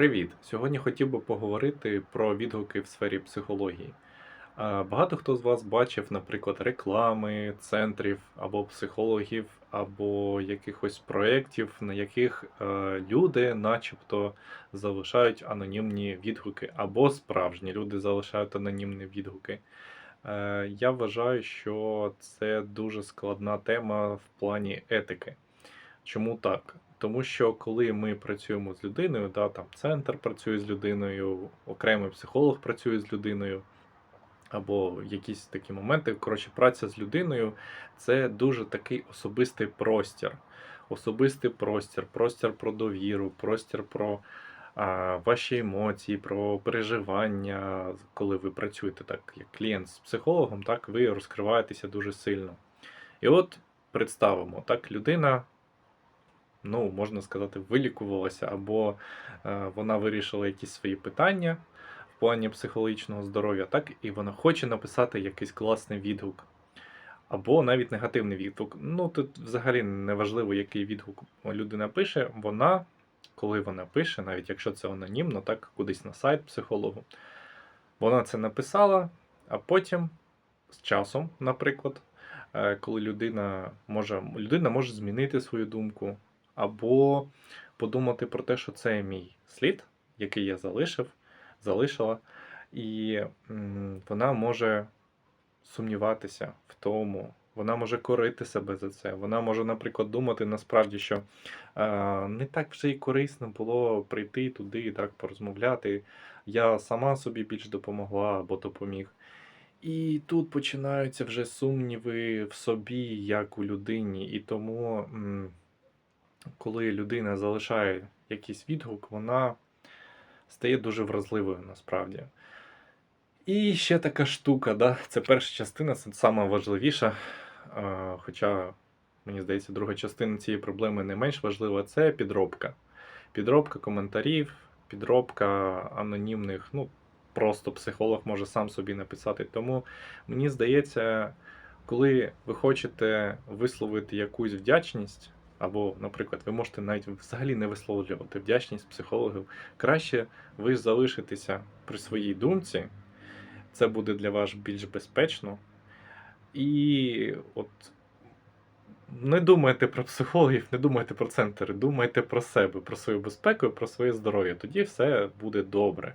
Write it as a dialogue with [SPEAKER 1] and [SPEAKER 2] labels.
[SPEAKER 1] Привіт! Сьогодні хотів би поговорити про відгуки в сфері психології. Багато хто з вас бачив, наприклад, реклами, центрів або психологів, або якихось проєктів, на яких е, люди, начебто, залишають анонімні відгуки, або справжні люди залишають анонімні відгуки. Е, Я вважаю, що це дуже складна тема в плані етики. Чому так? Тому що коли ми працюємо з людиною, да, там центр працює з людиною, окремий психолог працює з людиною, або якісь такі моменти. Коротше, праця з людиною це дуже такий особистий простір. Особистий простір, простір про довіру, простір про а, ваші емоції, про переживання. Коли ви працюєте так, як клієнт з психологом, так ви розкриваєтеся дуже сильно. І от представимо, так, людина ну, можна сказати, вилікувалася, або е, вона вирішила якісь свої питання в плані психологічного здоров'я, так, і вона хоче написати якийсь класний відгук. Або навіть негативний відгук. Ну, тут взагалі не важливо, який відгук людина пише. Вона, коли вона пише, навіть якщо це анонімно, так, кудись на сайт психологу, вона це написала, а потім з часом, наприклад, е, коли людина може, людина може змінити свою думку, або подумати про те, що це мій слід, який я залишив, залишила, і вона може сумніватися в тому. Вона може корити себе за це. Вона може, наприклад, думати насправді, що е, не так вже й корисно було прийти туди і так порозмовляти. Я сама собі більш допомогла або допоміг. І тут починаються вже сумніви в собі, як у людині. І тому, м, коли людина залишає якийсь відгук, вона стає дуже вразливою насправді. І ще така штука, да? це перша частина, це сама важливіша. Хоча, мені здається, друга частина цієї проблеми не менш важлива це підробка. Підробка коментарів, підробка анонімних, ну, просто психолог може сам собі написати. Тому мені здається, коли ви хочете висловити якусь вдячність, або, наприклад, ви можете навіть взагалі не висловлювати вдячність психологів, краще ви залишитеся при своїй думці. Це буде для вас більш безпечно. І от не думайте про психологів, не думайте про центри, думайте про себе, про свою безпеку про своє здоров'я. Тоді все буде добре.